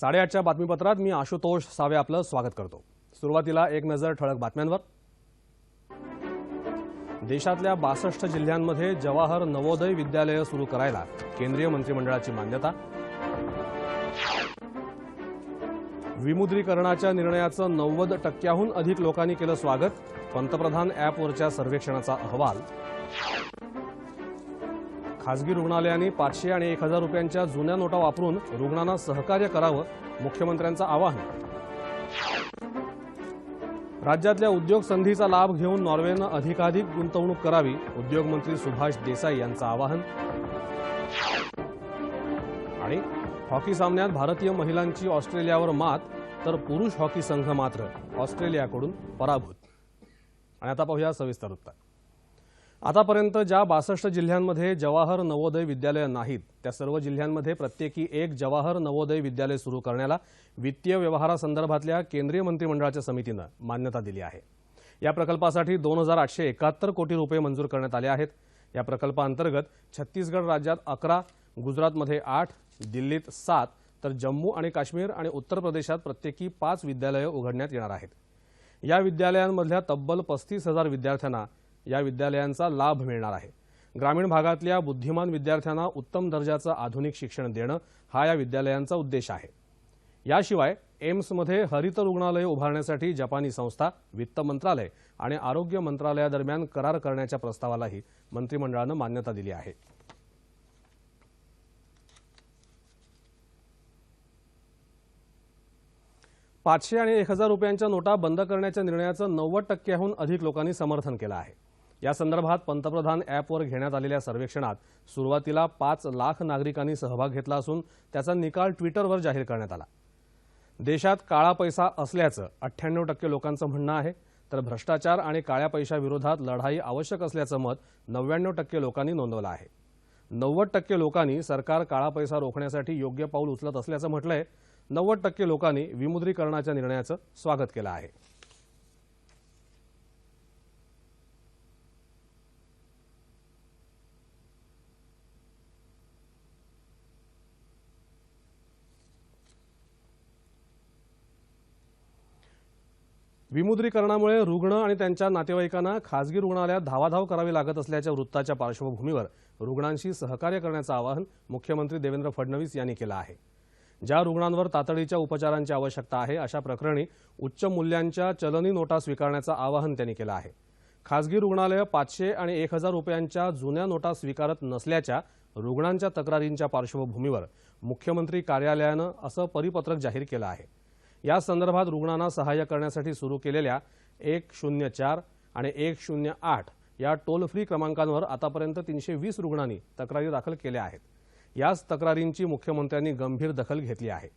साडेआठच्या बातमीपत्रात मी आशुतोष सावे आपलं स्वागत करतो. सुरुवातीला एक नजर ठळक बातम्यांवर. देशातल्या बासष्ट जिल्ह्यांमध्ये जवाहर नवोदय विद्यालय सुरू करायला केंद्रीय मंत्रिमंडळाची मान्यता. विमुद्रीकरणाच्या निर्णयाचं नव्वद टक्क्याहून अधिक लोकांनी केलं स्वागत पंतप्रधान ॲपवरच्या सर्वेक्षणाचा अहवाल. खासगी रुग्णालयांनी पाचशे आणि एक हजार रुपयांच्या जुन्या नोटा वापरून रुग्णांना सहकार्य करावं मुख्यमंत्र्यांचं आवाहन. राज्यातल्या उद्योग संधीचा लाभ घेऊन नॉर्वेनं अधिकाधिक गुंतवणूक करावी उद्योगमंत्री सुभाष देसाई यांचं आवाहन. आणि हॉकी सामन्यात भारतीय महिलांची ऑस्ट्रेलियावर मात तर पुरुष हॉकी संघ मात्र ऑस्ट्रेलियाकडून पराभूत. आणि आता पाहूया सविस्तर वृत्त आतापर्यंत ज्या बासष्ट जिल्ह्यांमध्ये जवाहर नवोदय विद्यालय नाहीत त्या सर्व जिल्ह्यांमध्ये प्रत्येकी एक जवाहर नवोदय विद्यालय सुरू करण्याला वित्तीय व्यवहारासंदर्भातल्या केंद्रीय मंत्रिमंडळाच्या समितीनं मान्यता दिली आहे. या प्रकल्पासाठी दोन हजार आठशे एकाहत्तर कोटी रुपये मंजूर करण्यात आले आहेत. या प्रकल्पाअंतर्गत छत्तीसगड राज्यात अकरा गुजरातमध्ये आठ दिल्लीत सात तर जम्मू आणि काश्मीर आणि उत्तर प्रदेशात प्रत्येकी पाच विद्यालयं उघडण्यात येणार आहेत. या विद्यालयांमधल्या तब्बल पस्तीस हजार विद्यार्थ्यांना या विद्यालयांचा लाभ मिळणार आहे. ग्रामीण भागातल्या बुद्धिमान विद्यार्थ्यांना उत्तम दर्जाचं आधुनिक शिक्षण देणं हा या विद्यालयांचा उद्देश आहे. याशिवाय एम्समध्ये हरित रुग्णालय उभारण्यासाठी जपानी संस्था वित्त मंत्रालय आणि आरोग्य मंत्रालयादरम्यान करार करण्याच्या प्रस्तावालाही मंत्रिमंडळानं मान्यता दिली आहे. पाचशे आणि एक हजार रुपयांच्या नोटा बंद करण्याच्या निर्णयाचं नव्वद टक्क्याहून अधिक लोकांनी समर्थन केलं आहे. या संदर्भात पंतप्रधान ॲपवर घेण्यात आलेल्या सर्वेक्षणात सुरुवातीला पाच लाख नागरिकांनी सहभाग घेतला असून त्याचा निकाल ट्विटरवर जाहीर करण्यात आला. देशात काळा पैसा असल्याचं अठ्ठ्याण्णव टक्के लोकांचं म्हणणं आहे तर भ्रष्टाचार आणि काळ्या पैशाविरोधात लढाई आवश्यक असल्याचं मत नव्याण्णव टक्के लोकांनी नोंदवलं आहे. नव्वद टक्के लोकांनी सरकार काळा पैसा रोखण्यासाठी योग्य पाऊल उचलत असल्याचं म्हटलंय. नव्वद टक्के लोकांनी विमुद्रीकरणाच्या निर्णयाचं स्वागत केलं आहे. विमुद्रीकरणामुळे रुग्ण आणि त्यांच्या नातेवाईकांना खासगी रुग्णालयात धावाधाव करावी लागत असल्याच्या वृत्ताच्या पार्श्वभूमीवर रुग्णांशी सहकार्य करण्याचं आवाहन मुख्यमंत्री देवेंद्र फडणवीस यांनी केलं आहे. ज्या रुग्णांवर तातडीच्या उपचारांची आवश्यकता आहे अशा प्रकरणी उच्च मूल्यांच्या चलनी नोटा स्वीकारण्याचं आवाहन त्यांनी केलं आहे. खासगी रुग्णालयं पाचशे आणि एक हजार रुपयांच्या जुन्या नोटा स्वीकारत नसल्याच्या रुग्णांच्या तक्रारींच्या पार्श्वभूमीवर मुख्यमंत्री कार्यालयानं असं परिपत्रक जाहीर केलं आहे. या संदर्भात रुग्णांना सहाय्य करण्यासाठी सुरू केलेल्या एक शून्य चार आणि एक शून्य आठ या टोल फ्री क्रमांकांवर आतापर्यंत तीनशे वीस रुग्णांनी तक्रारी दाखल केल्या आहेत. याच तक्रारींची मुख्यमंत्र्यांनी गंभीर दखल घेतली आहे.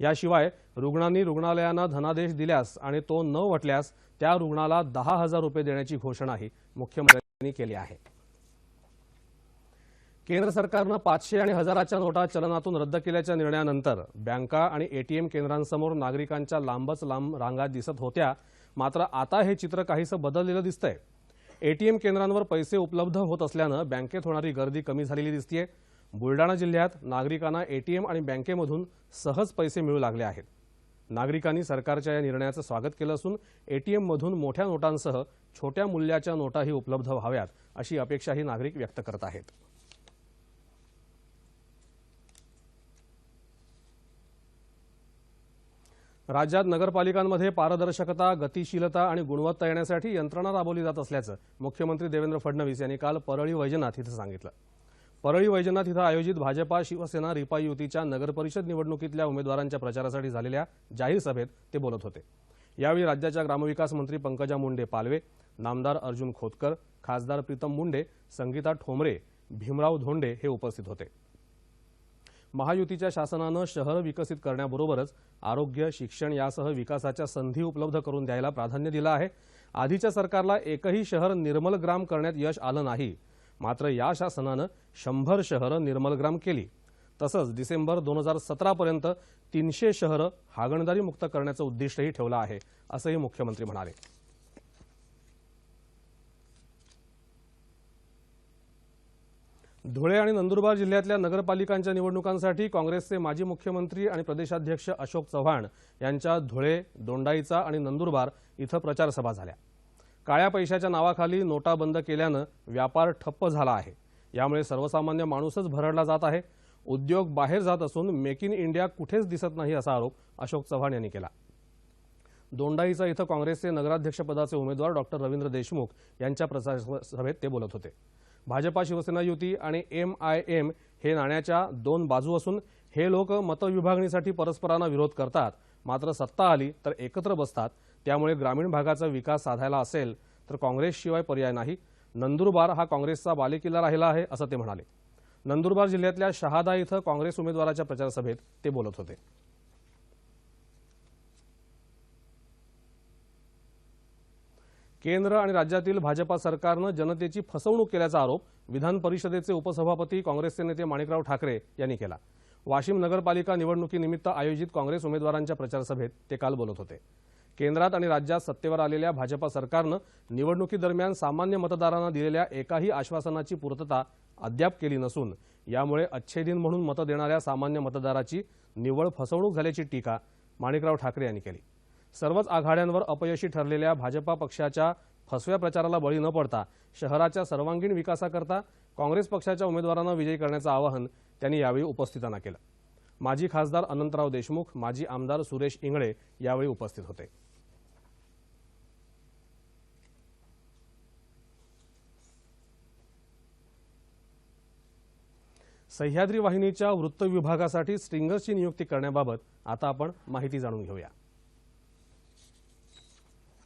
याशिवाय रुग्णांनी रुग्णालयांना धनादेश दिल्यास आणि तो न वटल्यास त्या रुग्णाला दहा हजार रुपये देण्याची घोषणाही मुख्यमंत्र्यांनी केली आहे. केंद्र सरकारनं पाचशे आणि हजाराच्या नोटा चलनातून रद्द केल्याच्या निर्णयानंतर बँका आणि एटीएम केंद्रांसमोर नागरिकांच्या लांबच लांब रांगा दिसत होत्या. मात्र आता हे चित्र काहीसं बदललेलं दिसतंय. एटीएम केंद्रांवर पैसे उपलब्ध होत असल्यानं बँकेत होणारी गर्दी कमी झालेली दिसतीये. बुलडाणा जिल्ह्यात नागरिकांना एटीएम आणि बँकेमधून सहज पैसे मिळू लागले आहेत. नागरिकांनी सरकारच्या या निर्णयाचं स्वागत केलं असून एटीएममधून मोठ्या नोटांसह छोट्या मूल्याच्या नोटाही उपलब्ध व्हाव्यात अशी अपेक्षाही नागरिक व्यक्त करत आहेत. राज्यात नगरपालिकांमध्ये पारदर्शकता गतिशीलता आणि गुणवत्ता येण्यासाठी यंत्रणा राबवली जात असल्याचं मुख्यमंत्री देवेंद्र फडणवीस यांनी काल परळी वैजनाथ इथं सांगितलं. परळी वैजनाथ इथं आयोजित भाजपा शिवसेना रिपाई युतीच्या नगरपरिषद निवडणुकीतल्या उमेदवारांच्या प्रचारासाठी झालेल्या जाहीर सभेत ते बोलत होते. यावेळी राज्याच्या ग्रामविकास मंत्री पंकजा मुंडे पालवे नामदार अर्जुन खोतकर खासदार प्रीतम मुंडे संगीता ठोंबरे भीमराव धोंडे हे उपस्थित होते. महायुतीच्या शासनानं शहर विकसित करण्याबरोबरच आरोग्य शिक्षण यासह विकासाच्या संधी उपलब्ध करून द्यायला प्राधान्य दिलं आहे. आधीच्या सरकारला एकही शहर निर्मल ग्राम करण्यात यश आलं नाही. मात्र या शासनानं शंभर शहरं निर्मलग्राम केली. तसंच डिसेंबर दोन हजार सतरापर्यंत तीनशे शहरं हागणदारी मुक्त करण्याचं उद्दिष्टही ठेवलं आहे असंही मुख्यमंत्री म्हणाले. धुळे आणि नंदुरबार जिल्ह्यातल्या नगरपालिकांच्या निवडणुकांसाठी काँग्रेसचे माजी मुख्यमंत्री आणि प्रदेशाध्यक्ष अशोक चव्हाण यांच्या धुळे दोंडाईचा आणि नंदुरबार इथं प्रचारसभा झाल्या. काळ्या पैशाच्या नावाखाली नोटा बंद केल्यानं व्यापार ठप्प झाला आहे. यामुळे सर्वसामान्य माणूसच भरडला जात आहे. उद्योग बाहेर जात असून मेक इन इंडिया कुठेच दिसत नाही असा आरोप अशोक चव्हाण यांनी केला. दोंडाईचा इथं काँग्रेसचे नगराध्यक्षपदाचे उमेदवार डॉक्टर रवींद्र देशमुख यांच्या प्रचारसभेत ते बोलत होते. भाजपा शिवसेना युती आणि एम आय एम हे नाण्याच्या दोन बाजू असून हे लोक मतविभागणीसाठी परस्परांना विरोध करतात. मात्र सत्ता आली तर एकत्र बसतात. त्यामुळे ग्रामीण भागाचा विकास साधायला असेल तर काँग्रेसशिवाय पर्याय नाही. नंदुरबार हा काँग्रेसचा बालेकिल्ला राहिला आहे असं ते म्हणाले. नंदुरबार जिल्ह्यातल्या शहादा इथं काँग्रेस उमेदवाराच्या प्रचारसभेत ते बोलत होते. केंद्र आणि राज्यातील भाजपा सरकारनं जनतेची फसवणूक केल्याचा आरोप विधान परिषदेचे उपसभापती काँग्रेसचे नेते माणिकराव ठाकरे यांनी केला. वाशिम नगरपालिका निवडणुकीनिमित्त आयोजित काँग्रेस उमेदवारांच्या प्रचारसभेत ते काल बोलत होते. केंद्रात आणि राज्यात सत्तेवर आलेल्या भाजपा सरकारनं निवडणुकीदरम्यान सामान्य मतदारांना दिलेल्या एकाही आश्वासनाची पूर्तता अद्याप केली नसून यामुळे अच्छेदिन म्हणून मतं देणाऱ्या सामान्य मतदाराची निव्वळ फसवणूक झाल्याची टीका माणिकराव ठाकरे यांनी केली. सर्वच आघाड्यांवर अपयशी ठरलेल्या भाजपा पक्षाच्या फसव्या प्रचाराला बळी न पडता शहराच्या सर्वांगीण विकासाकरता काँग्रेस पक्षाच्या उमेदवारांना विजयी करण्याचं आवाहन त्यांनी यावेळी उपस्थितांना केलं. माजी खासदार अनंतराव देशमुख माजी आमदार सुरेश इंगळे यावेळी उपस्थित होते. सह्याद्री वाहिनीच्या वृत्त विभागासाठी स्ट्रिंगर्सची नियुक्ती करण्याबाबत आता आपण माहिती जाणून घेऊया.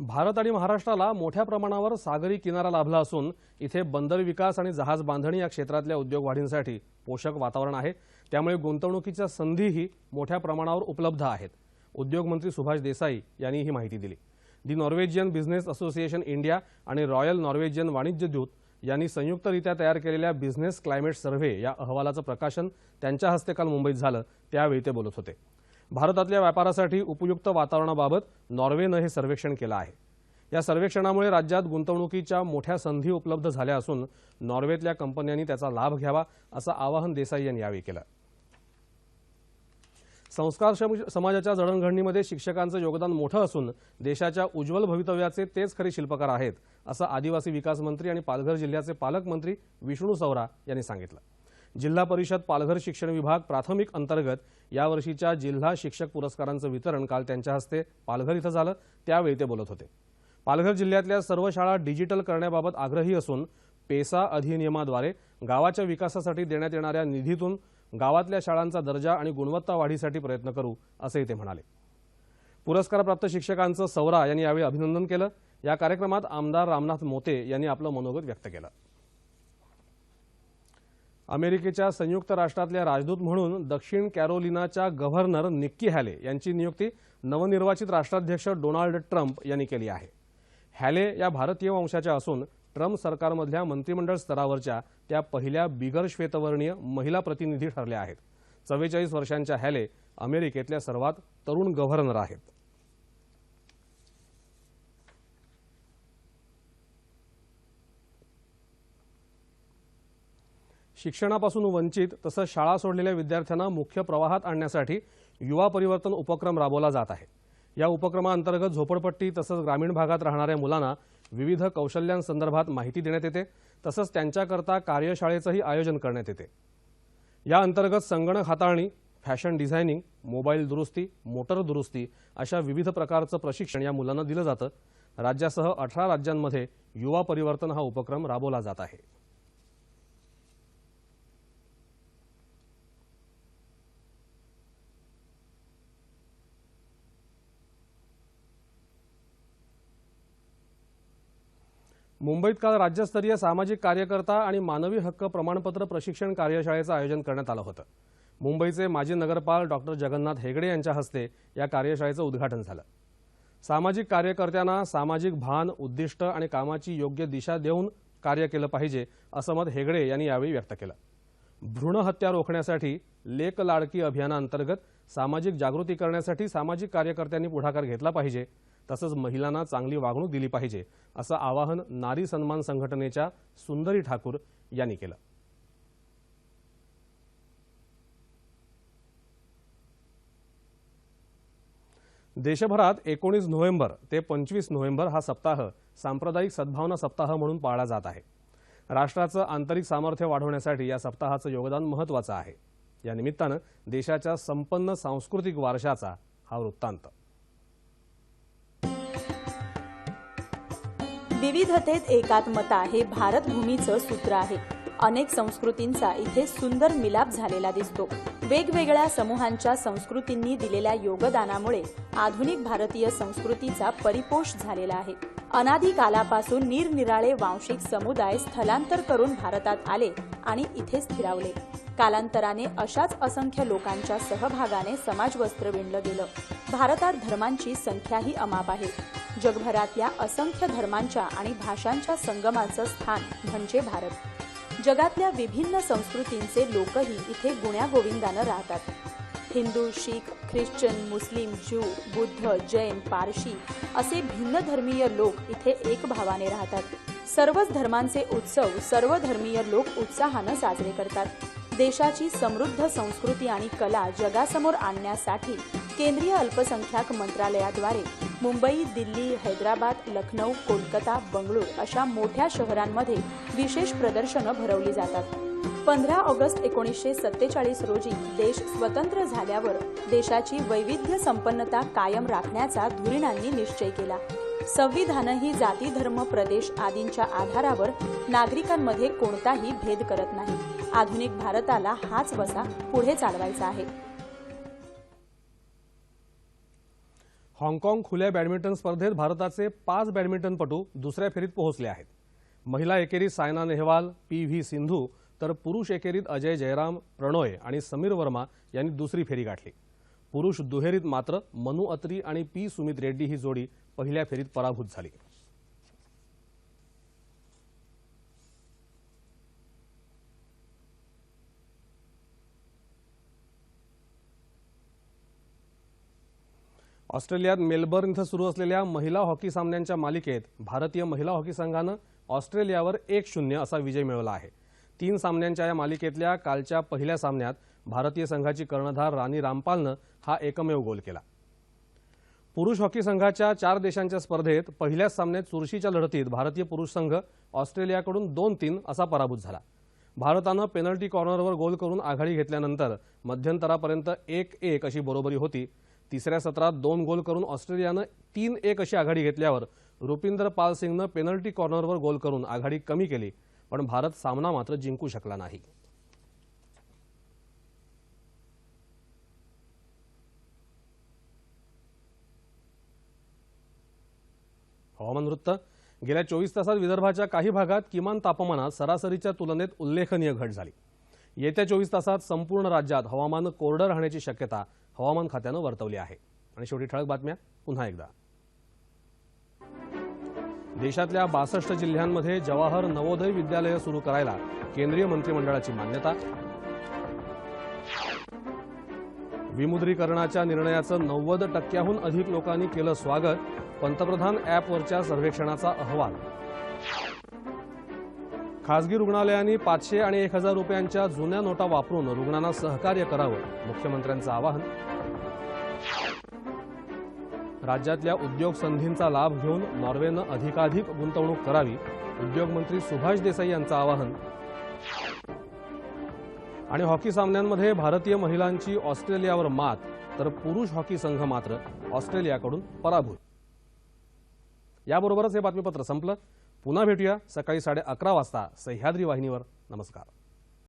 भारत आणि महाराष्ट्राला मोठ्या प्रमाणावर सागरी किनारा लाभला असून इथे बंदर विकास आणि जहाज बांधणी या क्षेत्रातल्या उद्योग वाढींसाठी पोषक वातावरण आहे. त्यामुळे गुंतवणुकीच्या संधीही मोठ्या प्रमाणावर उपलब्ध आहेत. उद्योगमंत्री सुभाष देसाई यांनी ही माहिती दिली. The Norwegian business association India आणि रॉयल नॉर्वेजियन वाणिज्य दूत यांनी संयुक्तरित्या तयार केलेल्या बिझनेस क्लायमेट सर्व्हे या अहवालाचं प्रकाशन त्यांच्या हस्ते काल मुंबईत झालं. त्यावेळी ते बोलत होते. भारतातल्या व्यापारासाठी उपयुक्त वातावरणाबाबत नॉर्वेनं हे सर्वेक्षण केलं आहे. या सर्वेक्षणामुळे राज्यात गुंतवणुकीच्या मोठ्या संधी उपलब्ध झाल्या असून नॉर्वेतल्या कंपन्यांनी त्याचा लाभ घ्यावा असं आवाहन देसाई यांनी यावेळी केलं. संस्कार सम- समाजाच्या जडणघडणीमध्ये शिक्षकांचं योगदान मोठं असून देशाच्या उज्ज्वल भवितव्याचे तेच खरे शिल्पकार आहेत असं आदिवासी विकास मंत्री आणि पालघर जिल्ह्याचे पालकमंत्री विष्णू सवरा यांनी सांगितलं. जिल्हा परिषद पालघर शिक्षण विभाग प्राथमिक अंतर्गत यावर्षीच्या जिल्हा शिक्षक पुरस्कारांचं वितरण काल त्यांच्या हस्ते पालघर इथं झालं. त्यावेळी ते बोलत होते. पालघर जिल्ह्यातल्या सर्व शाळा डिजिटल करण्याबाबत आग्रही असून पेसा अधिनियमाद्वारे गावाच्या विकासासाठी देण्यात येणाऱ्या निधीतून गावातल्या शाळांचा दर्जा आणि गुणवत्ता वाढीसाठी प्रयत्न करू असंही ते म्हणाले. पुरस्कारप्राप्त शिक्षकांचं सवरा यांनी यावेळी अभिनंदन केलं. या कार्यक्रमात आमदार रामनाथ मोते यांनी आपलं मनोगत व्यक्त केलं. अमेरिकेच्या संयुक्त राष्ट्रातल्या राजदूत म्हणून दक्षिण कॅरोलिनाच्या गव्हर्नर निक्की हॅले यांची नियुक्ती नवनिर्वाचित राष्ट्राध्यक्ष डोनाल्ड ट्रम्प यांनी केली आहे. हॅले या भारतीय वंशाच्या असून ट्रम्प सरकारमधल्या मंत्रिमंडळ स्तरावरच्या त्या पहिल्या बिगर श्वेतवर्णीय महिला प्रतिनिधी ठरल्या आहेत. चव्वेचाळीस वर्षांच्या हॅले अमेरिकेतल्या सर्वात तरुण गव्हर्नर आहेत. शिक्षणापासून वंचित तसंच शाळा सोडलेल्या विद्यार्थ्यांना मुख्य प्रवाहात आणण्यासाठी युवा परिवर्तन उपक्रम राबवला जात आहे. या उपक्रमाअंतर्गत झोपडपट्टी तसंच ग्रामीण भागात राहणाऱ्या मुलांना विविध कौशल्यांसंदर्भात माहिती देण्यात येते. तसंच त्यांच्याकरता कार्यशाळेचंही आयोजन करण्यात येते. या अंतर्गत संगणक हाताळणी फॅशन डिझायनिंग मोबाईल दुरुस्ती मोटर दुरुस्ती अशा विविध प्रकारचं प्रशिक्षण या मुलांना दिलं जातं. राज्यासह अठरा राज्यांमध्ये युवा परिवर्तन हा उपक्रम राबवला जात आहे. मुंबईत काल राज्यस्तरीय सामाजिक कार्यकर्ता आणि मानवी हक्क प्रमाणपत्र प्रशिक्षण कार्यशाळेचं आयोजन करण्यात आलं होतं. मुंबईचे माजी नगरपाल डॉक्टर जगन्नाथ हेगडे यांच्या हस्ते या कार्यशाळेचं उद्घाटन झालं. सामाजिक कार्यकर्त्यांना सामाजिक भान उद्दिष्ट आणि कामाची योग्य दिशा देऊन कार्य केलं पाहिजे असं मत हेगडे यांनी यावेळी व्यक्त केलं. भ्रूण हत्या रोखण्यासाठी लेक लाडकी अभियानाअंतर्गत सामाजिक जागृती करण्यासाठी सामाजिक कार्यकर्त्यांनी पुढाकार घेतला पाहिजे तसंच महिलांना चांगली वागणूक दिली पाहिजे असं आवाहन नारी सन्मान संघटनेच्या सुंदरी ठाकूर यांनी केलं. देशभरात एकोणीस नोव्हेंबर ते पंचवीस नोव्हेंबर हा सप्ताह सांप्रदायिक सद्भावना सप्ताह म्हणून पाळला जात आहे. राष्ट्राचं आंतरिक सामर्थ्य वाढवण्यासाठी या सप्ताहाचं योगदान महत्त्वाचं आहे. या निमित्तानं देशाच्या संपन्न सांस्कृतिक वारशाचा हा वृत्तांत. विविधतेत एकात्मता हे भारतभूमीचं सूत्र आहे. अनेक संस्कृतींचा इथे सुंदर मिलाप झालेला दिसतो. वेगवेगळ्या समूहांच्या संस्कृतींनी दिलेल्या योगदानामुळे आधुनिक भारतीय संस्कृतीचा परिपोष झालेला आहे. अनादी कालापासून निरनिराळे वांशिक समुदाय स्थलांतर करून भारतात आले आणि इथे स्थिरावले. कालांतराने अशाच असंख्य लोकांच्या सहभागाने समाजवस्त्र विणलं गेलं. भारतात धर्मांची संख्याही अमाप आहे. जगभरातल्या असंख्य धर्मांच्या आणि भाषांच्या संगमाचं स्थान म्हणजे भारत. जगातल्या विभिन्न संस्कृतींचे लोकही इथे गुण्यागोविंदानं राहतात. हिंदू शीख ख्रिश्चन मुस्लिम ज्यू बुद्ध जैन पारशी असे भिन्न धर्मीय लोक इथे एक भावाने राहतात. सर्वच धर्मांचे उत्सव सर्व धर्मीय लोक उत्साहानं साजरे करतात. देशाची समृद्ध संस्कृती आणि कला जगासमोर आणण्यासाठी केंद्रीय अल्पसंख्याक मंत्रालयाद्वारे मुंबई दिल्ली हैदराबाद लखनौ कोलकाता बंगळूर अशा मोठ्या शहरांमध्ये विशेष प्रदर्शनं भरवली जातात. पंधरा ऑगस्ट एकोणीसशे सत्तेचाळीस रोजी देश स्वतंत्र झाल्यावर देशाची वैविध्य संपन्नता कायम राखण्याचा धुरीणांनी निश्चय केला. संविधानही जाती धर्म प्रदेश आदींच्या आधारावर नागरिकांमध्ये कोणताही भेद करत नाही. आधुनिक भारताला हाच वसा पुढे चालवायचा आहे. हाँगकाँग खुल्या बॅडमिंटन स्पर्धेत भारताचे पाच बॅडमिंटनपटू दुसऱ्या फेरीत पोहोचले आहेत. महिला एकेरीत सायना नेहवाल पी व्ही सिंधू तर पुरुष एकेरीत अजय जयराम प्रणोय आणि समीर वर्मा यांनी दुसरी फेरी गाठली. पुरुष दुहेरीत मात्र मनु अत्री आणि पी सुमित रेड्डी ही जोडी पहिल्या फेरीत पराभूत झाली. ऑस्ट्रेलियात मेलबर्न इथं सुरू असलेल्या महिला हॉकी सामन्यांच्या मालिकेत भारतीय महिला हॉकी संघानं ऑस्ट्रेलियावर एक शून्य असा विजय मिळवला आहे. तीन सामन्यांच्या या मालिकेतल्या कालच्या पहिल्या सामन्यात भारतीय संघाची कर्णधार राणी रामपालनं हा एकमेव गोल केला. पुरुष हॉकी संघाच्या चार देशांच्या स्पर्धेत पहिल्याच सामन्यात चुरशीच्या लढतीत भारतीय पुरुष संघ ऑस्ट्रेलियाकडून दोन तीन असा पराभूत झाला. भारतानं पेनल्टी कॉर्नरवर गोल करून आघाडी घेतल्यानंतर मध्यंतरापर्यंत एक एक अशी बरोबरी होती. तिसऱ्या सत्रात दोन गोल करून ऑस्ट्रेलियानं तीन एक अशी आघाडी घेतल्यावर रुपिंदर पाल सिंगनं पेनल्टी कॉर्नरवर गोल करून आघाडी कमी केली पण भारत सामना मात्र जिंकू शकला नाही. हवामान वृत्त. गेल्या चोवीस तासात विदर्भाच्या काही भागात किमान तापमानात सरासरीच्या तुलनेत उल्लेखनीय घट झाली. येत्या चोवीस तासात संपूर्ण राज्यात हवामान कोरडं राहण्याची शक्यता हवामान खात्यानं वर्तवली आहे. आणि शेवटी ठळक बातम्या पुन्हा एकदा. देशातल्या बासष्ट जिल्ह्यांमध्ये जवाहर नवोदय विद्यालय सुरू करायला केंद्रीय मंत्रिमंडळाची मान्यता. विमुद्रीकरणाच्या निर्णयाचं नव्वद टक्क्याहून अधिक लोकांनी केलं स्वागत पंतप्रधान ॲपवरच्या सर्वेक्षणाचा अहवाल. खासगी रुग्णालयांनी पाचशे आणि एक हजार रुपयांच्या जुन्या नोटा वापरून रुग्णांना सहकार्य करावं मुख्यमंत्र्यांचं आवाहन. राज्यातल्या उद्योग संधींचा लाभ घेऊन नॉर्वेनं अधिकाधिक गुंतवणूक करावी उद्योगमंत्री सुभाष देसाई यांचं आवाहन. आणि हॉकी सामन्यांमध्ये भारतीय महिलांची ऑस्ट्रेलियावर मात तर पुरुष हॉकी संघ मात्र ऑस्ट्रेलियाकडून पराभूत. याबरोबरच हे बातमीपत्र संपलं. पुन्हा भेटूया सकाळी साडे अकरा वाजता सह्याद्री वाहिनीवर. नमस्कार.